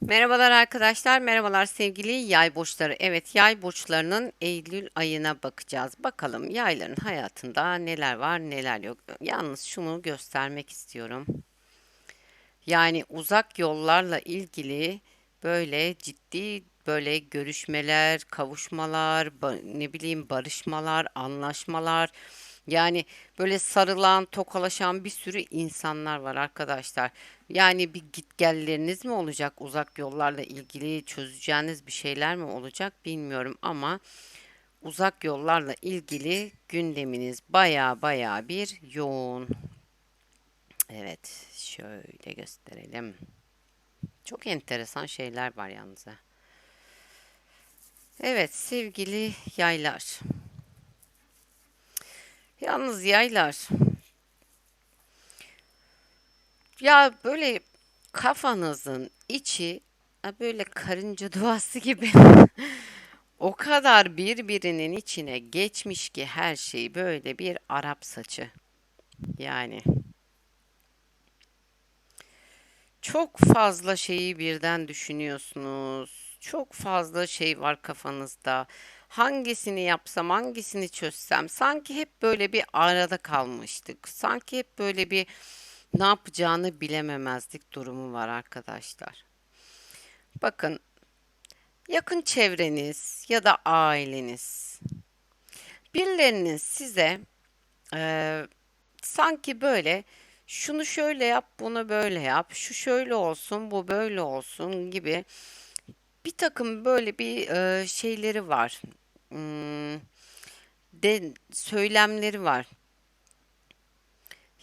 Merhabalar arkadaşlar, merhabalar sevgili yay burçları. Evet, yay burçlarının Eylül ayına bakacağız. Bakalım yayların hayatında neler var, neler yok. Yalnız şunu göstermek istiyorum. Yani uzak yollarla ilgili böyle ciddi böyle görüşmeler, kavuşmalar, ne bileyim barışmalar, anlaşmalar. Yani böyle sarılan, tokalaşan bir sürü insanlar var arkadaşlar. Yani bir gitgelleriniz mi olacak uzak yollarla ilgili çözeceğiniz bir şeyler mi olacak bilmiyorum ama uzak yollarla ilgili gündeminiz baya baya bir yoğun. Evet, şöyle gösterelim. Çok enteresan şeyler var yalnız. Evet, sevgili yaylar. Yalnız yaylar. Ya böyle kafanızın içi böyle karınca duası gibi o kadar birbirinin içine geçmiş ki her şey böyle bir Arap saçı. Yani çok fazla şeyi birden düşünüyorsunuz. Çok fazla şey var kafanızda. Hangisini yapsam, hangisini çözsem. Sanki hep böyle bir arada kalmıştık. Sanki hep böyle bir ne yapacağını bilememezlik durumu var arkadaşlar. Bakın yakın çevreniz ya da aileniz birilerinin size eee, sanki böyle şunu şöyle yap, bunu böyle yap, şu şöyle olsun, bu böyle olsun gibi bir takım böyle bir eee, şeyleri var. De söylemleri var.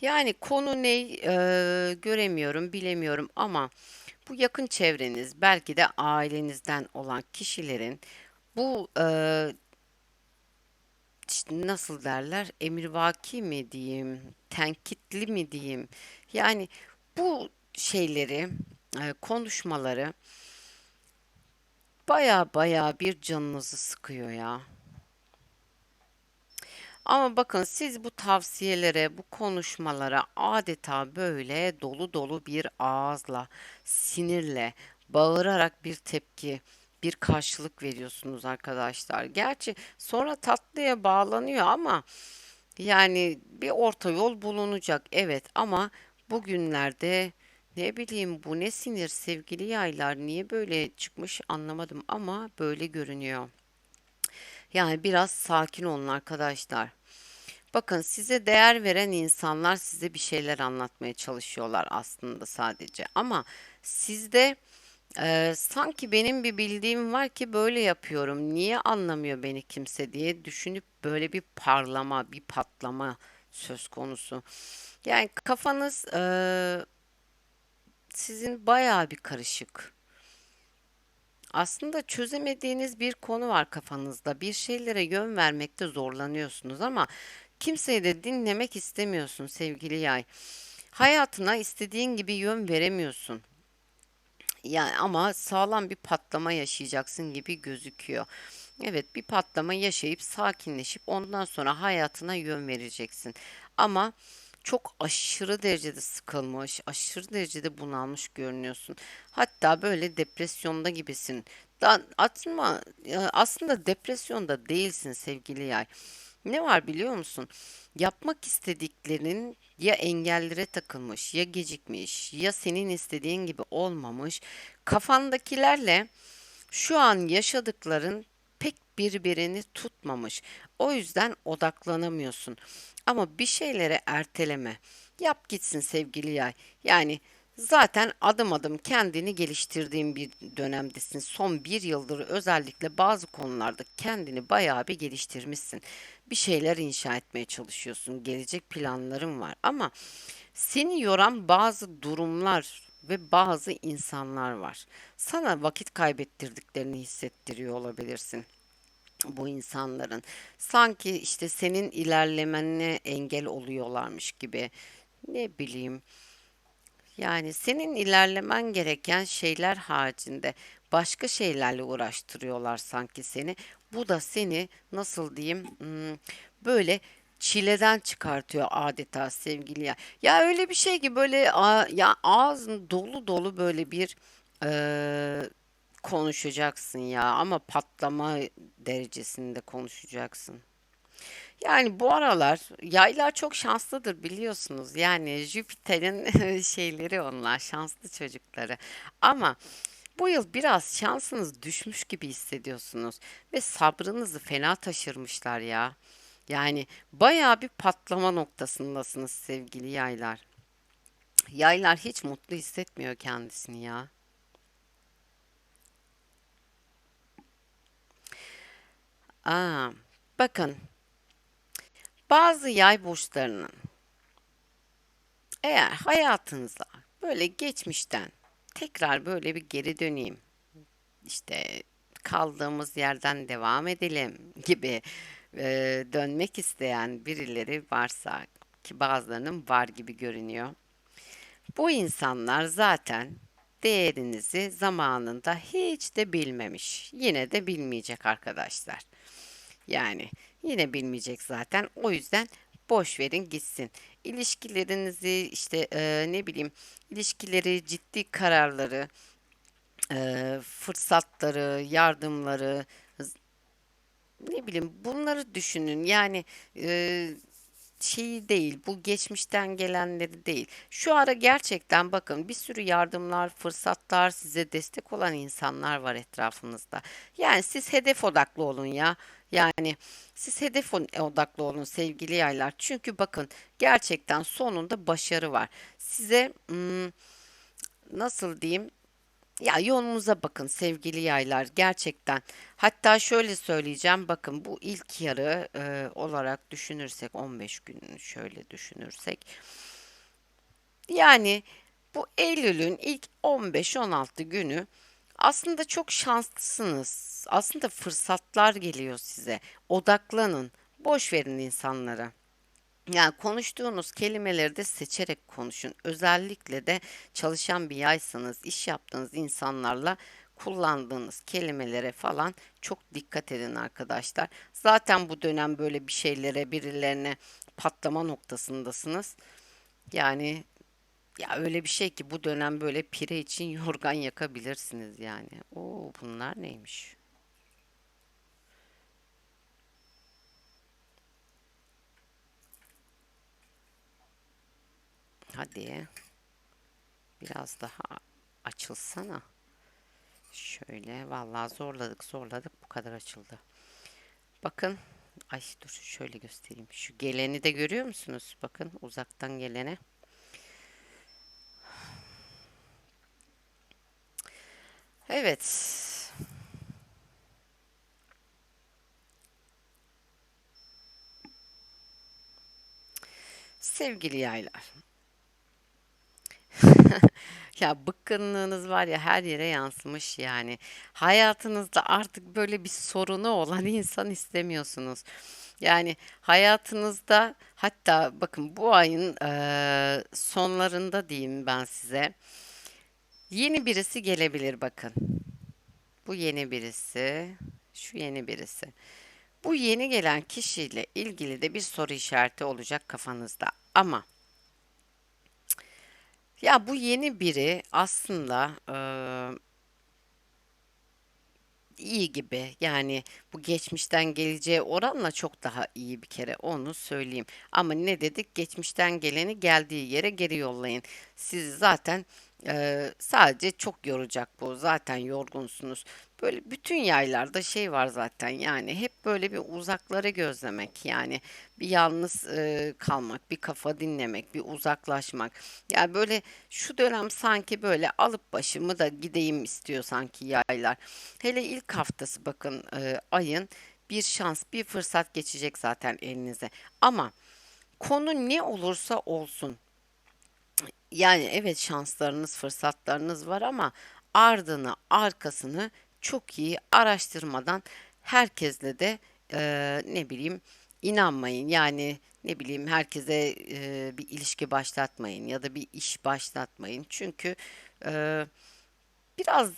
Yani konu ne eee, göremiyorum, bilemiyorum ama bu yakın çevreniz, belki de ailenizden olan kişilerin bu eee, işte nasıl derler, emirvaki mi diyeyim, tenkitli mi diyeyim, yani bu şeyleri, eee, konuşmaları baya baya bir canınızı sıkıyor ya. Ama bakın siz bu tavsiyelere, bu konuşmalara adeta böyle dolu dolu bir ağızla, sinirle, bağırarak bir tepki, bir karşılık veriyorsunuz arkadaşlar. Gerçi sonra tatlıya bağlanıyor ama yani bir orta yol bulunacak. Evet ama bugünlerde ne bileyim bu ne sinir sevgili yaylar niye böyle çıkmış anlamadım ama böyle görünüyor. Yani biraz sakin olun arkadaşlar. Bakın size değer veren insanlar size bir şeyler anlatmaya çalışıyorlar aslında sadece. Ama sizde e, sanki benim bir bildiğim var ki böyle yapıyorum. Niye anlamıyor beni kimse diye düşünüp böyle bir parlama, bir patlama söz konusu. Yani kafanız e, sizin bayağı bir karışık. Aslında çözemediğiniz bir konu var kafanızda. Bir şeylere yön vermekte zorlanıyorsunuz ama kimseyi de dinlemek istemiyorsun sevgili yay. Hayatına istediğin gibi yön veremiyorsun. Yani ama sağlam bir patlama yaşayacaksın gibi gözüküyor. Evet, bir patlama yaşayıp sakinleşip ondan sonra hayatına yön vereceksin. Ama çok aşırı derecede sıkılmış, aşırı derecede bunalmış görünüyorsun. Hatta böyle depresyonda gibisin. Da, aslında, aslında depresyonda değilsin sevgili yay. Ne var biliyor musun? Yapmak istediklerin ya engellere takılmış, ya gecikmiş, ya senin istediğin gibi olmamış. Kafandakilerle şu an yaşadıkların pek birbirini tutmamış. O yüzden odaklanamıyorsun. Ama bir şeylere erteleme. Yap gitsin sevgili yay. Yani zaten adım adım kendini geliştirdiğin bir dönemdesin. Son bir yıldır özellikle bazı konularda kendini bayağı bir geliştirmişsin. Bir şeyler inşa etmeye çalışıyorsun. Gelecek planların var ama seni yoran bazı durumlar ve bazı insanlar var. Sana vakit kaybettirdiklerini hissettiriyor olabilirsin bu insanların. Sanki işte senin ilerlemene engel oluyorlarmış gibi. Ne bileyim. Yani senin ilerlemen gereken şeyler haricinde başka şeylerle uğraştırıyorlar sanki seni. Bu da seni nasıl diyeyim hmm, böyle çileden çıkartıyor adeta sevgili ya. Ya öyle bir şey ki böyle a- ya ağzın dolu dolu böyle bir Eee, konuşacaksın ya ama patlama derecesinde konuşacaksın. Yani bu aralar yaylar çok şanslıdır biliyorsunuz. Yani Jüpiter'in şeyleri onlar, şanslı çocukları. Ama bu yıl biraz şansınız düşmüş gibi hissediyorsunuz ve sabrınızı fena taşırmışlar ya. Yani bayağı bir patlama noktasındasınız sevgili yaylar. Yaylar hiç mutlu hissetmiyor kendisini ya. Aa, bakın bazı yay burçlarının eğer hayatınıza böyle geçmişten tekrar böyle bir geri döneyim işte kaldığımız yerden devam edelim gibi e, dönmek isteyen birileri varsa ki bazılarının var gibi görünüyor. Bu insanlar zaten değerinizi zamanında hiç de bilmemiş. Yine de bilmeyecek arkadaşlar. Yani yine bilmeyecek zaten. O yüzden boş verin gitsin. İlişkilerinizi işte e, ne bileyim ilişkileri, ciddi kararları, e, fırsatları, yardımları, ne bileyim bunları düşünün. Yani e, şeyi değil, bu geçmişten gelenleri değil. Şu ara gerçekten bakın bir sürü yardımlar, fırsatlar, size destek olan insanlar var etrafınızda. Yani siz hedef odaklı olun ya. Yani siz hedef odaklı olun sevgili yaylar. Çünkü bakın gerçekten sonunda başarı var. Size nasıl diyeyim? Ya yolunuza bakın sevgili yaylar gerçekten. Hatta şöyle söyleyeceğim bakın bu ilk yarı e, olarak düşünürsek 15 gün şöyle düşünürsek yani bu Eylül'ün ilk 15-16 günü aslında çok şanslısınız. Aslında fırsatlar geliyor size. Odaklanın. Boş verin insanlara. Yani konuştuğunuz kelimeleri de seçerek konuşun. Özellikle de çalışan bir yaysanız, iş yaptığınız insanlarla kullandığınız kelimelere falan çok dikkat edin arkadaşlar. Zaten bu dönem böyle bir şeylere, birilerine patlama noktasındasınız. Yani ya öyle bir şey ki bu dönem böyle pire için yorgan yakabilirsiniz yani. Oo bunlar neymiş? Hadi biraz daha açılsana. Şöyle vallahi zorladık zorladık bu kadar açıldı. Bakın ay dur şöyle göstereyim. Şu geleni de görüyor musunuz? Bakın uzaktan gelene. Evet sevgili yaylar. Ya bıkkınlığınız var ya her yere yansımış yani. Hayatınızda artık böyle bir sorunu olan insan istemiyorsunuz. Yani hayatınızda hatta bakın bu ayın eee, sonlarında diyeyim ben size. Yeni birisi gelebilir bakın. Bu yeni birisi, şu yeni birisi. Bu yeni gelen kişiyle ilgili de bir soru işareti olacak kafanızda. Ama ya bu yeni biri aslında eee, iyi gibi. Yani bu geçmişten geleceğe oranla çok daha iyi bir kere onu söyleyeyim. Ama ne dedik? Geçmişten geleni geldiği yere geri yollayın. Siz zaten eee, sadece çok yoracak bu. Zaten yorgunsunuz. Böyle bütün yaylarda şey var zaten yani hep böyle bir uzakları gözlemek yani bir yalnız eee, kalmak, bir kafa dinlemek, bir uzaklaşmak. Yani böyle şu dönem sanki böyle alıp başımı da gideyim istiyor sanki yaylar. Hele ilk haftası bakın e, ayın bir şans, bir fırsat geçecek zaten elinize. Ama konu ne olursa olsun yani evet şanslarınız, fırsatlarınız var ama ardını, arkasını çok iyi araştırmadan herkesle de eee, ne bileyim inanmayın. Yani ne bileyim herkese eee, bir ilişki başlatmayın ya da bir iş başlatmayın. Çünkü eee, biraz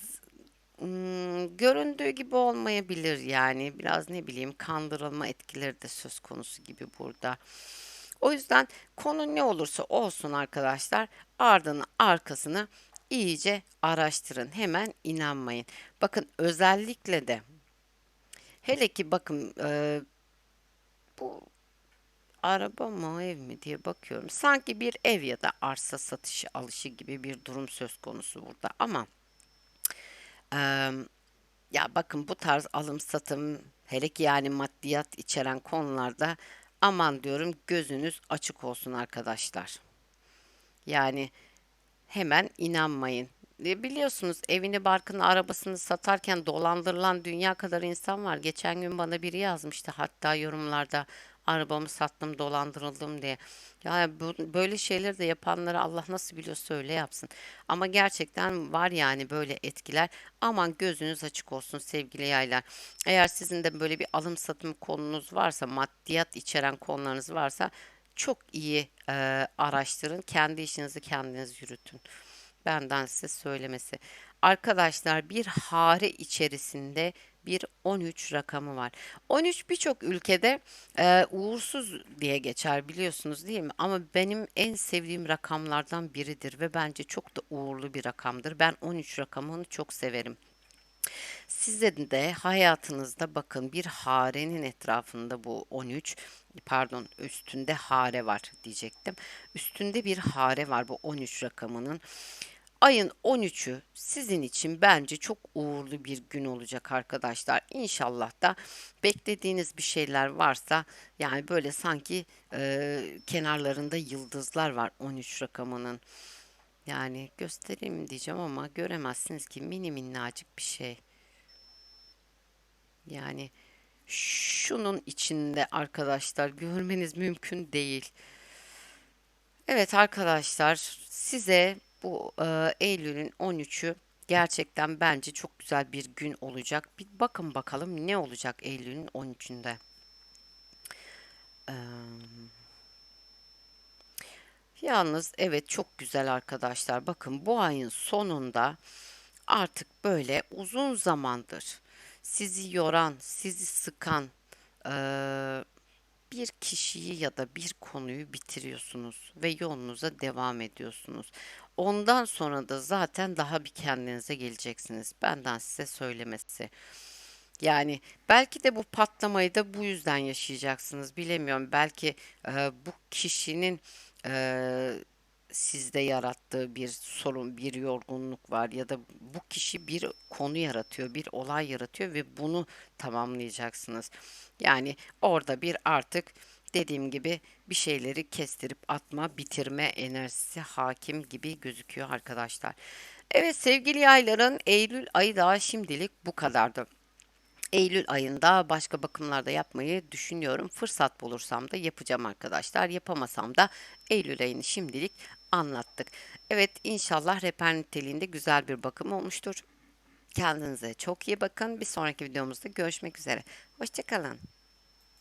ım, göründüğü gibi olmayabilir yani. Biraz ne bileyim kandırılma etkileri de söz konusu gibi burada. O yüzden konu ne olursa olsun arkadaşlar ardını arkasını iyice araştırın. Hemen inanmayın. Bakın özellikle de hele ki bakın e, bu araba mı ev mi diye bakıyorum. Sanki bir ev ya da arsa satışı alışı gibi bir durum söz konusu burada. Ama e, ya bakın bu tarz alım satım hele ki yani maddiyat içeren konularda aman diyorum gözünüz açık olsun arkadaşlar. Yani hemen inanmayın. E, Biliyorsunuz evini, barkını, arabasını satarken dolandırılan dünya kadar insan var. Geçen gün bana biri yazmıştı hatta yorumlarda arabamı sattım, dolandırıldım diye. Ya bu, böyle şeyleri de yapanlara Allah nasıl biliyorsa öyle yapsın. Ama gerçekten var yani böyle etkiler. Aman gözünüz açık olsun sevgili yaylar. Eğer sizin de böyle bir alım satım konunuz varsa, maddiyat içeren konularınız varsa çok iyi e, araştırın. Kendi işinizi kendiniz yürütün. Benden size söylemesi. Arkadaşlar bir hare içerisinde bir 13 rakamı var. 13 birçok ülkede e, uğursuz diye geçer biliyorsunuz değil mi? Ama benim en sevdiğim rakamlardan biridir ve bence çok da uğurlu bir rakamdır. Ben 13 rakamını çok severim. Sizin de hayatınızda bakın bir harenin etrafında bu 13 pardon üstünde hare var diyecektim. Üstünde bir hare var bu 13 rakamının. Ayın 13'ü sizin için bence çok uğurlu bir gün olacak arkadaşlar. İnşallah da beklediğiniz bir şeyler varsa yani böyle sanki e, kenarlarında yıldızlar var 13 rakamının. Yani göstereyim diyeceğim ama göremezsiniz ki mini minnacık bir şey. Yani şunun içinde arkadaşlar görmeniz mümkün değil. Evet arkadaşlar size bu e, Eylül'ün 13'ü gerçekten bence çok güzel bir gün olacak. Bir bakın bakalım ne olacak Eylül'ün 13'ünde. Eee, yalnız evet çok güzel arkadaşlar. Bakın bu ayın sonunda artık böyle uzun zamandır sizi yoran, sizi sıkan eee, bir kişiyi ya da bir konuyu bitiriyorsunuz ve yolunuza devam ediyorsunuz. Ondan sonra da zaten daha bir kendinize geleceksiniz. Benden size söylemesi. Yani belki de bu patlamayı da bu yüzden yaşayacaksınız. Bilemiyorum. Belki e, bu kişinin e, sizde yarattığı bir sorun, bir yorgunluk var ya da bu kişi bir konu yaratıyor, bir olay yaratıyor ve bunu tamamlayacaksınız. Yani orada bir artık dediğim gibi bir şeyleri kestirip atma, bitirme enerjisi hakim gibi gözüküyor arkadaşlar. Evet sevgili yayların Eylül ayı daha şimdilik bu kadardı. Eylül ayında başka bakımlarda yapmayı düşünüyorum. Fırsat bulursam da yapacağım arkadaşlar. Yapamasam da Eylül ayını şimdilik anlattık. Evet inşallah rehber niteliğinde güzel bir bakım olmuştur. Kendinize çok iyi bakın. Bir sonraki videomuzda görüşmek üzere. Hoşçakalın.